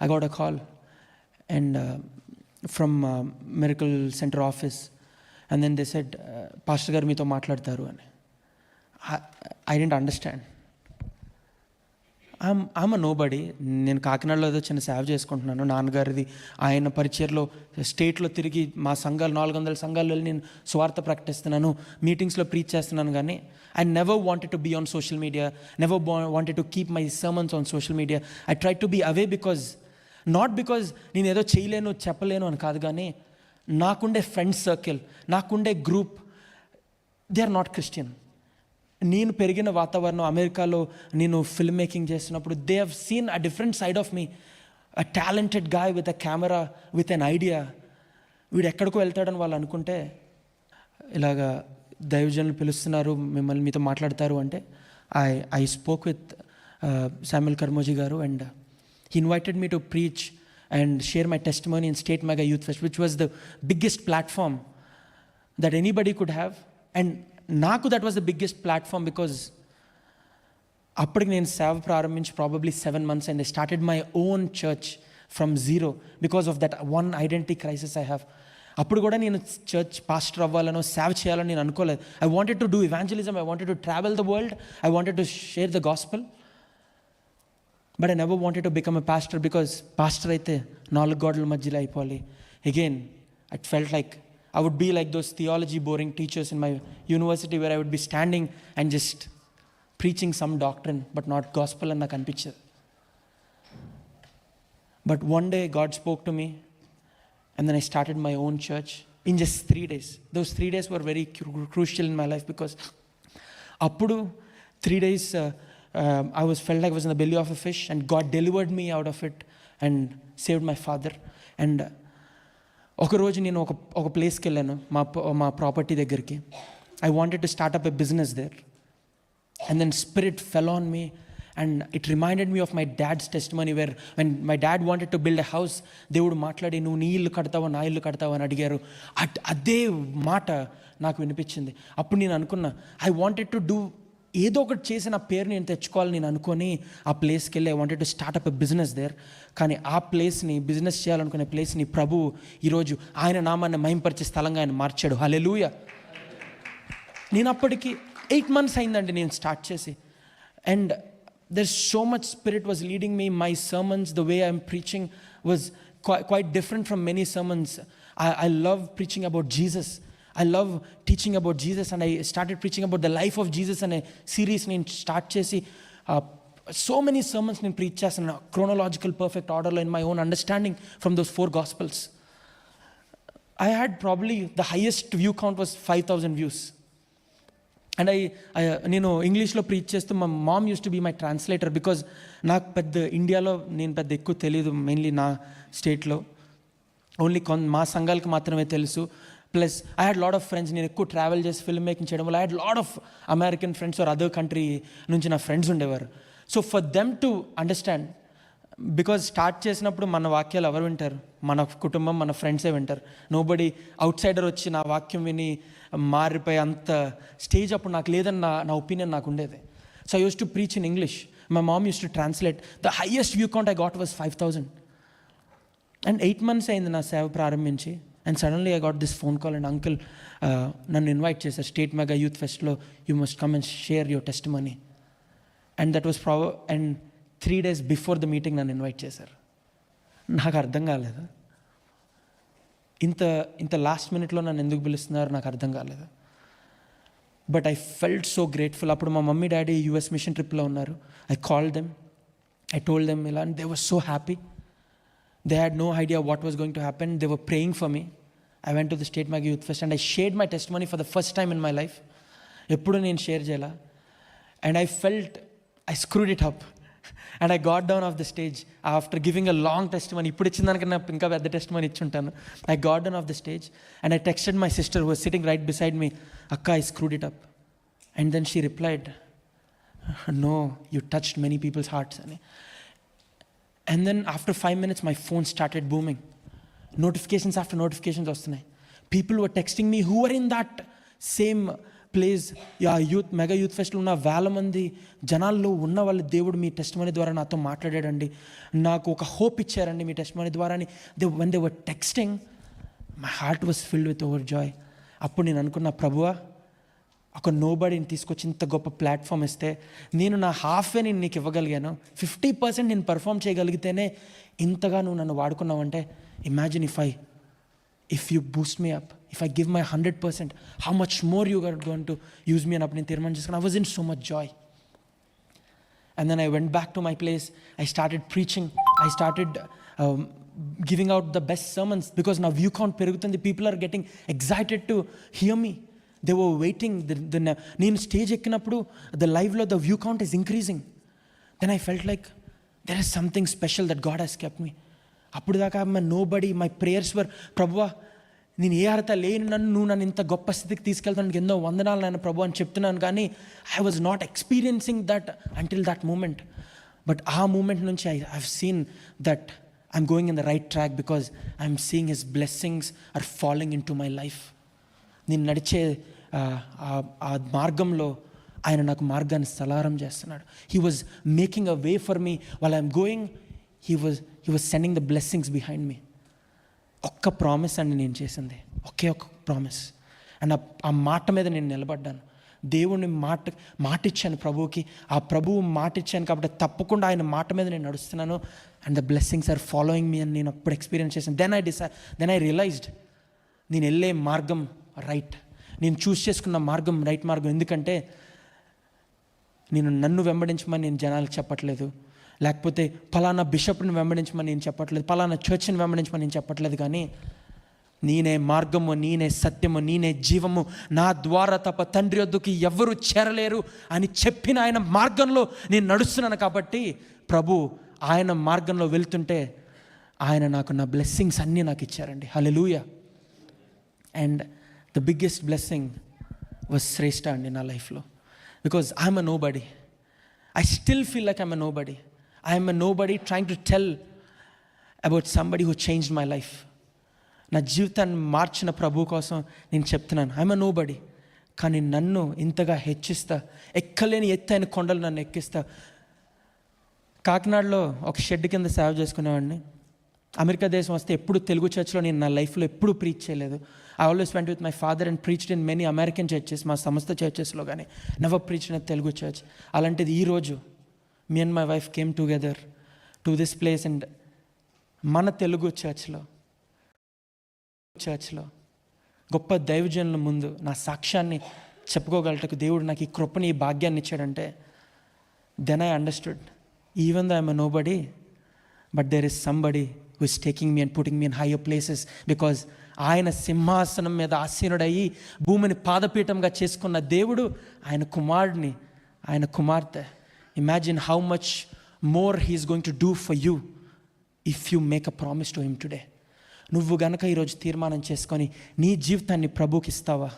I got a call and uh, from uh, Miracle Center office. And then they said, uh, Pastor గారు మీతో మాట్లాడతారు అని. I don't understand I'm I'm a nobody నేను కాకినాడలో ఏదో చిన్న సేవ చేసుకుంటున్నాను. నాన్నగారిది ఆయన పరిచయలో స్టేట్లో తిరిగి మా సంఘాలు నాలుగు వందల సంఘాలు వెళ్ళి నేను స్వార్థ ప్రకటిస్తున్నాను మీటింగ్స్లో ప్రీచ్ చేస్తున్నాను కానీ I never wanted to be on social media never wanted to keep my sermons on social media I try to be away because not because నేను ఏదో చేయలేను చెప్పలేను అని కాదు కానీ నాకుండే ఫ్రెండ్స్ సర్కిల్ నాకుండే group they are not Christian నేను పెరిగిన వాతావరణం అమెరికాలో నేను ఫిల్మ్ మేకింగ్ చేస్తున్నప్పుడు they have seen a different side of me a talented guy with a camera with an idea వీడు ఎక్కడికో వెళ్తాడని వాళ్ళు అనుకుంటే ఇలాగా దైవజనులు పిలుస్తున్నారు మిమ్మల్ని మీతో మాట్లాడతారు అంటే I I spoke with Samuel Karmoji గారు and he invited me to preach and share my testimony in state mega youth fest which was the biggest platform that anybody could have and నాకు that was the biggest platform because అప్పటికి నేను సేవ ప్రారంభించి probably seven months and I started my own church from zero because of that one identity crisis I have అప్పుడు కూడా నేను church pastor అవ్వాలనో సేవ చేయాలని నేను అనుకోలేదు. I wanted to do evangelism I wanted to travel the world I wanted to share the gospel But I never wanted to become a pastor because pastor అయితే నాలుగు గోడల మధ్యలో అయిపోవాలి again it felt like I would be like those theology boring teachers in my university where I would be standing and just preaching some doctrine, but not gospel and నాకు అనిపించదు But one day God spoke to me, and then I started my own church in just three days. Those three days were very cru- crucial in my life because అప్పుడు three days I was fell like was in the belly of a fish and God delivered me out of it and saved my father and ఒకరోజు నేను ఒక ఒక ప్లేస్కి వెళ్ళాను మా మా property దగ్గరికి. I wanted to start up a business there and then spirit fell on me and it reminded me of my dad's testimony where and my dad wanted to build a house దేవుడు మాట్లాడి నువ్వు నీ ఇల్లు కడతావా నా ఇల్లు కడతావా? అని అడిగారు. అట్ అదే మాట నాకు వినిపించింది. అప్పుడు నేను అనుకున్నా ఐ వాంటెడ్ టు డూ ఏదో ఒకటి చేసి నా పేరు నేను తెచ్చుకోవాలి నేను అనుకొని ఆ ప్లేస్కి వెళ్ళి I wanted to start up a business there కానీ ఆ ప్లేస్ని బిజినెస్ చేయాలనుకునే ప్లేస్ని ప్రభు ఈరోజు ఆయన నామాన్ని మహింపరిచే స్థలంగా ఆయన మార్చాడు. హలెలూయ నేను అప్పటికి ఎయిట్ మంత్స్ అయిందండి నేను స్టార్ట్ చేసి. And there so much spirit was leading me my sermons the way I'm preaching was quite different from many sermons I I love preaching about Jesus I love teaching about Jesus and I started preaching about the life of Jesus అనే series నేను start చేసి so many sermons నేను preach చేస్తాను. Chronological perfect ఆర్డర్లో in my own understanding from those four gospels I had probably the highest view count was five thousand views and I నేను ఇంగ్లీష్లో preach చేస్తూ మా mom use to be my translator because నాకు పెద్ద ఇండియాలో నేను పెద్ద ఎక్కువ తెలియదు మెయిన్లీ నా స్టేట్లో ఓన్లీ కొన్ మా సంఘాలకు మాత్రమే తెలుసు. Plus I had lot of friends నేను ఎక్కువ ట్రావెల్ చేసి ఫిల్మ్ మేకింగ్ చేయడం వల్ల I had lot of American friends or other country నుంచి నా ఫ్రెండ్స్ ఉండేవారు. So for them to understand because start చేసినప్పుడు మన వాక్యాలు ఎవరు వింటారు? మన కుటుంబం మన ఫ్రెండ్సే వింటారు. నోబడి అవుట్ సైడర్ వచ్చి నా వాక్యం విని మారిపోయి అంత స్టేజ్ అప్పుడు నాకు లేదని నా నా ఒపీనియన్ నాకు ఉండేది. So I use to preach in English my mom use to translate the highest view count I got was five thousand and eight months అయింది నా సేవ ప్రారంభించి. And suddenly I got this phone call and uncle నన్ను invite చేశారు. State mega youth ఫెస్ట్లో you must come and share your testimony and that was ప్రాబ and three days before the meeting నన్ను invite చేశారు. నాకు అర్థం కాలేదు. ఇంత ఇంత లాస్ట్ మినిట్లో నన్ను ఎందుకు పిలుస్తున్నారు నాకు అర్థం కాలేదు. But I felt so grateful అప్పుడు మా మమ్మీ డాడీ యూఎస్ మిషన్ ట్రిప్లో ఉన్నారు. I call them I told them ఇలా and they was so happy they had no idea what was going to happen they were praying for me I went to the state mega youth fest and I shared my testimony for the first time in my life ఎప్పుడు నేను share చేయాల and I felt I screwed it up and I got down of the stage after giving a long testimony ఇప్పుడు ఇచ్చిన దానికన్నా ఇంకా పెద్ద testimony ఇచ్చి ఉంటాను I got down of the stage and I texted my sister was sitting right beside me అక్క I screwed it up and then she replied no you touched many peoples hearts అని and then after five minutes my phone started booming notifications after notifications వస్తున్నాయి. People were texting me who are in that same place ఆ youth mega youth ఫెస్ట్లో ఉన్న వేల మంది జనాల్లో ఉన్న వాళ్ళ దేవుడు మీ టెస్ట్ మనీ ద్వారా నాతో మాట్లాడాడండి. నాకు ఒక హోప్ ఇచ్చారండి మీ టెస్ట్ మనీ ద్వారా they one they were texting my heart was filled with over joy అప్పుడు నేను అనుకున్న ప్రభువా ఒక నోబడిని తీసుకొచ్చి ఇంత గొప్ప ప్లాట్ఫామ్ ఇస్తే నేను నా హాఫే నేను నీకు ఇవ్వగలిగాను. ఫిఫ్టీ పర్సెంట్ నేను పర్ఫామ్ చేయగలిగితేనే ఇంతగా నువ్వు నన్ను వాడుకున్నావంటే imagine if I if you boost me up if I give my hundred percent how much more you got gone to use me అని అప్పుడు నేను తీర్మానం చేసుకున్నాను. I was in so much joy and then I went back to my place I started preaching I started giving out the best sermons because నా view count పెరుగుతుంది. People are getting excited to hear me they were waiting the నేను stage ఎక్కినప్పుడు the లైవ్లో లో view count is increasing then I felt like there is something special that God he's kept me అప్పుడు దాకా my nobody my prayers were ప్రభువా నేను ఏ అర్హత లేని నన్ను నువ్వు నన్ను ఇంత గొప్ప స్థితికి తీసుకెళ్తానికి ఎన్నో వందనాలు నేను ప్రభు అని చెప్తున్నాను కానీ I was not experiencing that until that moment but ఆ మూమెంట్ నుంచి I have seen that I'm going in the right track because I'm seeing his blessings are following in to my life నేను నడిచే ఆ, మార్గంలో ఆయన నాకు మార్గాన్ని సలారం చేస్తున్నాడు. He was making a way for me వాళ్ళ I'm going he was he was sending the blessings behind me ఒక్క ప్రామిస్ అండి నేను చేసింది. ఒకే ఒక్క ప్రామిస్ అండ్ ఆ- ఆ మాట మీద నేను నిలబడ్డాను. దేవుని మాట మాట ఇచ్చాను ప్రభువుకి. ఆ ప్రభువు మాట ఇచ్చాను కాబట్టి తప్పకుండా ఆయన మాట మీద నేను నడుస్తున్నాను. And the blessings are following me అని నేను అప్పుడు ఎక్స్పీరియన్స్ చేశాను. Then I decide then I realized నేను వెళ్ళే మార్గం రైట్ నేను చూస్ చేసుకున్న మార్గం రైట్ మార్గం. ఎందుకంటే నేను నన్ను వెంబడించమని నేను జనాలకు చెప్పట్లేదు. లేకపోతే ఫలానా బిషప్ని వెంబడించమని నేను చెప్పట్లేదు. ఫలానా చర్చ్ని వెంబడించమని నేను చెప్పట్లేదు కానీ నేనే మార్గము నేనే సత్యము నేనే జీవము నా ద్వారా తప్ప తండ్రి వద్దకు ఎవరు చేరలేరు అని చెప్పిన ఆయన మార్గంలో నేను నడుస్తున్నాను కాబట్టి ప్రభు ఆయన మార్గంలో వెళ్తుంటే ఆయన నాకు నా బ్లెస్సింగ్స్ అన్నీ నాకు ఇచ్చారండి. Hallelujah and the biggest blessing was Shreshta అండి నా లైఫ్లో because I'm a nobody I still feel like I'm a nobody I'm a nobody trying to tell about somebody who change my life నా జీవితాన్ని మార్చిన ప్రభు కోసం నేను చెప్తున్నాను. ఐఎమ్ అ నో బడీ కానీ నన్ను ఇంతగా హెచ్చిస్తా ఎక్కలేని ఎత్తైన కొండలు నన్ను ఎక్కిస్తా. కాకినాడలో ఒక షెడ్ కింద సేవ చేసుకునేవాడిని. అమెరికా దేశం వస్తే ఎప్పుడు తెలుగు చర్చ్లో నేను నా లైఫ్లో ఎప్పుడు ప్రీచ్ చేయలేదు. I always went with my father and preached in many American churches మా సంస్థ చర్చెస్లో కానీ never preach in Telugu church అలాంటిది ఈరోజు me and my wife came together to this place and మన తెలుగు చర్చ్లో చర్చ్లో గొప్ప దైవజనుల ముందు నా సాక్ష్యాన్ని చెప్పుకోగలటకు దేవుడు నాకు ఈ కృపని ఈ భాగ్యాన్ని ఇచ్చాడంటే then I understood even the I'm nobody but there is somebody who is taking me and putting me in higher places because ఆయన సింహాసనం మీద ఆసీనుడయ్యి భూమిని పాదపీఠంగా చేసుకున్న దేవుడు ఆయన కుమారుడిని ఆయన కుమార్తె. Imagine how much more he's going to do for you if you make a promise to him today నువ్వు గనక ఈరోజు తీర్మానం చేసుకొని నీ జీవితాన్ని ప్రభుకి ఇస్తావా?